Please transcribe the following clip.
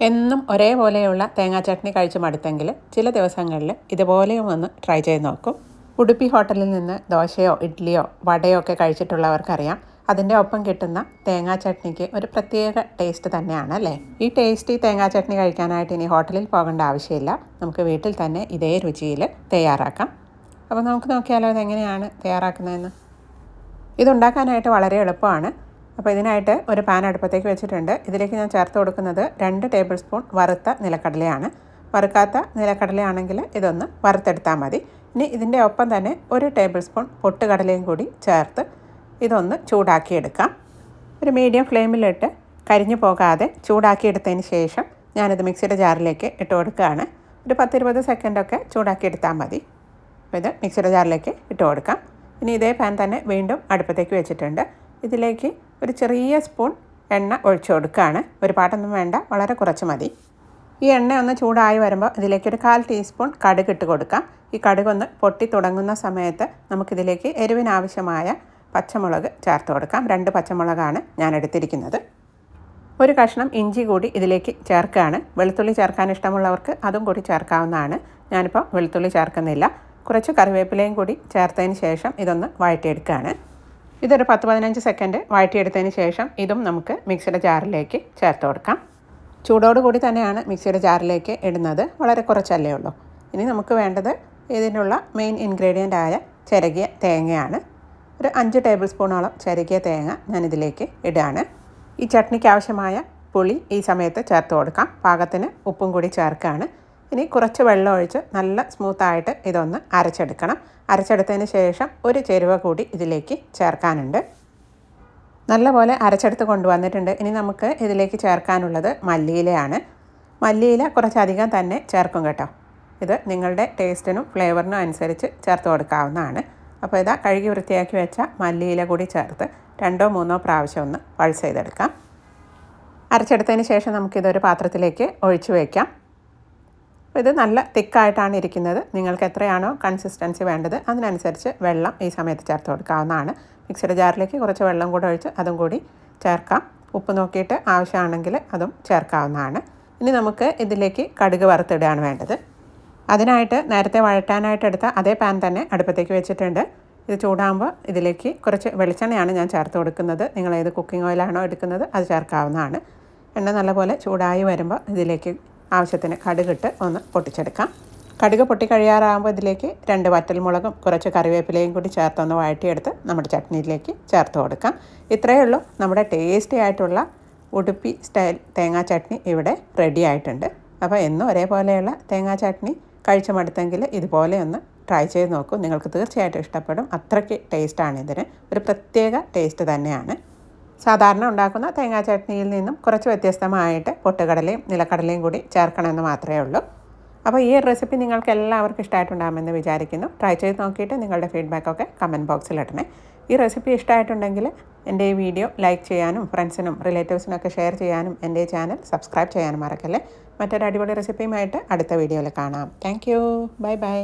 എന്നും ഒരേപോലെയുള്ള തേങ്ങാ ചട്നി കഴിച്ച് മടുത്തെങ്കിൽ ചില ദിവസങ്ങളിൽ ഇതുപോലെയും ഒന്ന് ട്രൈ ചെയ്ത് നോക്കും. ഉടുപ്പി ഹോട്ടലിൽ നിന്ന് ദോശയോ ഇഡ്ഡലിയോ വടയോ ഒക്കെ കഴിച്ചിട്ടുള്ളവർക്കറിയാം. അതിന്റെ ഒപ്പം കിട്ടുന്ന തേങ്ങാ ചട്നിക്ക് ഒരു പ്രത്യേക ടേസ്റ്റ് തന്നെയാണ് അല്ലേ? ഈ ടേസ്റ്റി തേങ്ങാ ചട്നി കഴിക്കാനായിട്ട് ഇനി ഹോട്ടലിൽ പോകേണ്ട ആവശ്യമില്ല. നമുക്ക് വീട്ടിൽ തന്നെ ഇതേ രുചിയിൽ തയ്യാറാക്കാം. അപ്പോൾ നമുക്ക് നോക്കിയാലോ അതെങ്ങനെയാണ് തയ്യാറാക്കുന്നതെന്ന്? ഇതുണ്ടാക്കാനായിട്ട് വളരെ എളുപ്പമാണ്. അപ്പോൾ ഇതിനായിട്ട് ഒരു പാൻ അടുപ്പത്തേക്ക് വെച്ചിട്ടുണ്ട്. ഇതിലേക്ക് ഞാൻ ചേർത്ത് കൊടുക്കുന്നത് രണ്ട് ടേബിൾ സ്പൂൺ വറുത്ത നിലക്കടലയാണ്. വറുക്കാത്ത നിലക്കടലയാണെങ്കിൽ ഇതൊന്ന് വറുത്തെടുത്താൽ മതി. ഇനി ഇതിന്റെ ഒപ്പം തന്നെ ഒരു ടേബിൾ സ്പൂൺ പൊട്ടുകടലയും കൂടി ചേർത്ത് ഇതൊന്ന് ചൂടാക്കിയെടുക്കാം. ഒരു മീഡിയം ഫ്ലെയിമിലിട്ട് കരിഞ്ഞു പോകാതെ ചൂടാക്കിയെടുത്തതിന് ശേഷം ഞാനിത് മിക്സിയുടെ ജാറിലേക്ക് ഇട്ട് കൊടുക്കുകയാണ്. ഒരു പത്തിരുപത് സെക്കൻഡൊക്കെ ചൂടാക്കിയെടുത്താൽ മതി. അപ്പോൾ ഇത് മിക്സിയുടെ ജാറിലേക്ക് ഇട്ട് കൊടുക്കാം. ഇനി ഇതേ പാൻ തന്നെ വീണ്ടും അടുപ്പത്തേക്ക് വെച്ചിട്ടുണ്ട്. ഇതിലേക്ക് ഒരു ചെറിയ സ്പൂൺ എണ്ണ ഒഴിച്ചു കൊടുക്കുകയാണ്. ഒരുപാടൊന്നും വേണ്ട വളരെ കുറച്ച് മതി. ഈ എണ്ണ ഒന്ന് ചൂടായി വരുമ്പോൾ ഇതിലേക്ക് ഒരു കാൽ ടീസ്പൂൺ കടുക് ഇട്ട് കൊടുക്കാം. ഈ കടുക് ഒന്ന് പൊട്ടി തുടങ്ങുന്ന സമയത്ത് നമുക്കിതിലേക്ക് എരിവിനാവശ്യമായ പച്ചമുളക് ചേർത്ത് കൊടുക്കാം. രണ്ട് പച്ചമുളകാണ് ഞാൻ എടുത്തിരിക്കുന്നത്. ഒരു കഷ്ണം ഇഞ്ചി കൂടി ഇതിലേക്ക് ചേർക്കുകയാണ്. വെളുത്തുള്ളി ചേർക്കാൻ ഇഷ്ടമുള്ളവർക്ക് അതും കൂടി ചേർക്കാവുന്നതാണ്. ഞാനിപ്പോൾ വെളുത്തുള്ളി ചേർക്കുന്നില്ല. കുറച്ച് കറിവേപ്പിലയും കൂടി ചേർത്തതിന് ശേഷം ഇതൊന്ന് വഴറ്റിയെടുക്കുകയാണ്. ഇതൊരു പത്ത് പതിനഞ്ച് സെക്കൻഡ് വഴറ്റിയെടുത്തതിന് ശേഷം ഇതും നമുക്ക് മിക്സിയുടെ ജാറിലേക്ക് ചേർത്ത് കൊടുക്കാം. ചൂടോട് കൂടി തന്നെയാണ് മിക്സിയുടെ ജാറിലേക്ക് ഇടുന്നത്. വളരെ കുറച്ചല്ലേ ഉള്ളൂ. ഇനി നമുക്ക് വേണ്ടത് ഇതിനുള്ള മെയിൻ ഇൻഗ്രീഡിയന്റ് ആയ ചിരകിയ തേങ്ങയാണ്. ഒരു അഞ്ച് ടേബിൾ സ്പൂണോളം ചിരകിയ തേങ്ങ ഞാനിതിലേക്ക് ഇടുകയാണ് ഈ ചട്നിക്ക് ആവശ്യമായ പുളി ഈ സമയത്ത് ചേർത്ത് കൊടുക്കാം. പാകത്തിന് ഉപ്പും കൂടി ചേർക്കുകയാണ് ഇനി കുറച്ച് വെള്ളം ഒഴിച്ച് നല്ല സ്മൂത്തായിട്ട് ഇതൊന്ന് അരച്ചെടുക്കണം. അരച്ചെടുത്തതിന് ശേഷം ഒരു ചേരുവ കൂടി ഇതിലേക്ക് ചേർക്കാനുണ്ട്. നല്ലപോലെ അരച്ചെടുത്ത് കൊണ്ടുവന്നിട്ടുണ്ട്. ഇനി നമുക്ക് ഇതിലേക്ക് ചേർക്കാനുള്ളത് മല്ലിയിലയാണ്. മല്ലിയില കുറച്ചധികം തന്നെ ചേർക്കും കേട്ടോ. ഇത് നിങ്ങളുടെ ടേസ്റ്റിനും ഫ്ലേവറിനും അനുസരിച്ച് ചേർത്ത് കൊടുക്കാവുന്നതാണ്. അപ്പോൾ ഇതാ കഴുകി വൃത്തിയാക്കി വെച്ച മല്ലിയില കൂടി ചേർത്ത് രണ്ടോ മൂന്നോ പ്രാവശ്യം ഒന്ന് പൾസ് ചെയ്തെടുക്കാം. അരച്ചെടുത്തതിന് ശേഷം നമുക്കിതൊരു പാത്രത്തിലേക്ക് ഒഴിച്ചു വയ്ക്കാം ഇത് നല്ല തിക്കായിട്ടാണ് ഇരിക്കുന്നത്. നിങ്ങൾക്ക് എത്രയാണോ കൺസിസ്റ്റൻസി വേണ്ടത് അതിനനുസരിച്ച് വെള്ളം ഈ സമയത്ത് ചേർത്ത് കൊടുക്കാവുന്നതാണ്. മിക്സിയുടെ ജാറിലേക്ക് കുറച്ച് വെള്ളം കൂടെ ഒഴിച്ച് അതും കൂടി ചേർക്കാം. ഉപ്പ് നോക്കിയിട്ട് ആവശ്യമാണെങ്കിൽ അതും ചേർക്കാവുന്നതാണ്. ഇനി നമുക്ക് ഇതിലേക്ക് കടുക് വറുത്തിടുകയാണ് വേണ്ടത്. അതിനായിട്ട് നേരത്തെ വഴറ്റാനായിട്ട് എടുത്ത അതേ പാൻ തന്നെ അടുപ്പത്തേക്ക് വെച്ചിട്ടുണ്ട്. ഇത് ചൂടാകുമ്പോൾ ഇതിലേക്ക് കുറച്ച് വെളിച്ചെണ്ണയാണ് ഞാൻ ചേർത്ത് കൊടുക്കുന്നത്. നിങ്ങൾ ഏത് കുക്കിംഗ് ഓയിലാണോ എടുക്കുന്നത് അത് ചേർക്കാവുന്നതാണ്. എണ്ണ നല്ലപോലെ ചൂടായി വരുമ്പോൾ ഇതിലേക്ക് ആവശ്യത്തിന് കടുകിട്ട് ഒന്ന് പൊട്ടിച്ചെടുക്കാം. കടുക് പൊട്ടിക്കഴിയാറാകുമ്പോൾ ഇതിലേക്ക് രണ്ട് വറ്റൽമുളകും കുറച്ച് കറിവേപ്പിലയും കൂടി ചേർത്തൊന്ന് വഴറ്റിയെടുത്ത് നമ്മുടെ ചട്നിയിലേക്ക് ചേർത്ത് കൊടുക്കാം. ഇത്രയേ ഉള്ളൂ. നമ്മുടെ ടേസ്റ്റി ആയിട്ടുള്ള ഉടുപ്പി സ്റ്റൈൽ തേങ്ങാ ചട്നി ഇവിടെ റെഡി ആയിട്ടുണ്ട്. അപ്പോൾ എന്നും ഒരേപോലെയുള്ള തേങ്ങാ ചട്നി കഴിച്ചു മടുത്തെങ്കിൽ ഇതുപോലെ ഒന്ന് ട്രൈ ചെയ്ത് നോക്കൂ. നിങ്ങൾക്ക് തീർച്ചയായിട്ടും ഇഷ്ടപ്പെടും. അത്രയ്ക്ക് ടേസ്റ്റാണ് ഇതിന്. ഒരു പ്രത്യേക ടേസ്റ്റ് തന്നെയാണ്. സാധാരണ ഉണ്ടാക്കുന്ന തേങ്ങാ ചട്നിയിൽ നിന്നും കുറച്ച് വ്യത്യസ്തമായിട്ട് പൊട്ടുകടലയും നിലക്കടലയും കൂടി ചേർക്കണമെന്ന് മാത്രമേ ഉള്ളൂ. അപ്പോൾ ഈ റെസിപ്പി നിങ്ങൾക്ക് എല്ലാവർക്കും ഇഷ്ടമായിട്ടുണ്ടാകുമെന്ന് വിചാരിക്കുന്നു. ട്രൈ ചെയ്ത് നോക്കിയിട്ട് നിങ്ങളുടെ ഫീഡ്ബാക്കൊക്കെ കമന്റ് ബോക്സിൽ ഇടണേ. ഈ റെസിപ്പി ഇഷ്ടമായിട്ടുണ്ടെങ്കിൽ എന്റെ ഈ വീഡിയോ ലൈക്ക് ചെയ്യാനും ഫ്രണ്ട്സിനും റിലേറ്റീവ്സിനൊക്കെ ഷെയർ ചെയ്യാനും എന്റെ ചാനൽ സബ്സ്ക്രൈബ് ചെയ്യാനും മറക്കല്ലേ. മറ്റൊരു അടിപൊളി റെസിപ്പിയുമായിട്ട് അടുത്ത വീഡിയോയിൽ കാണാം. Thank bye bye.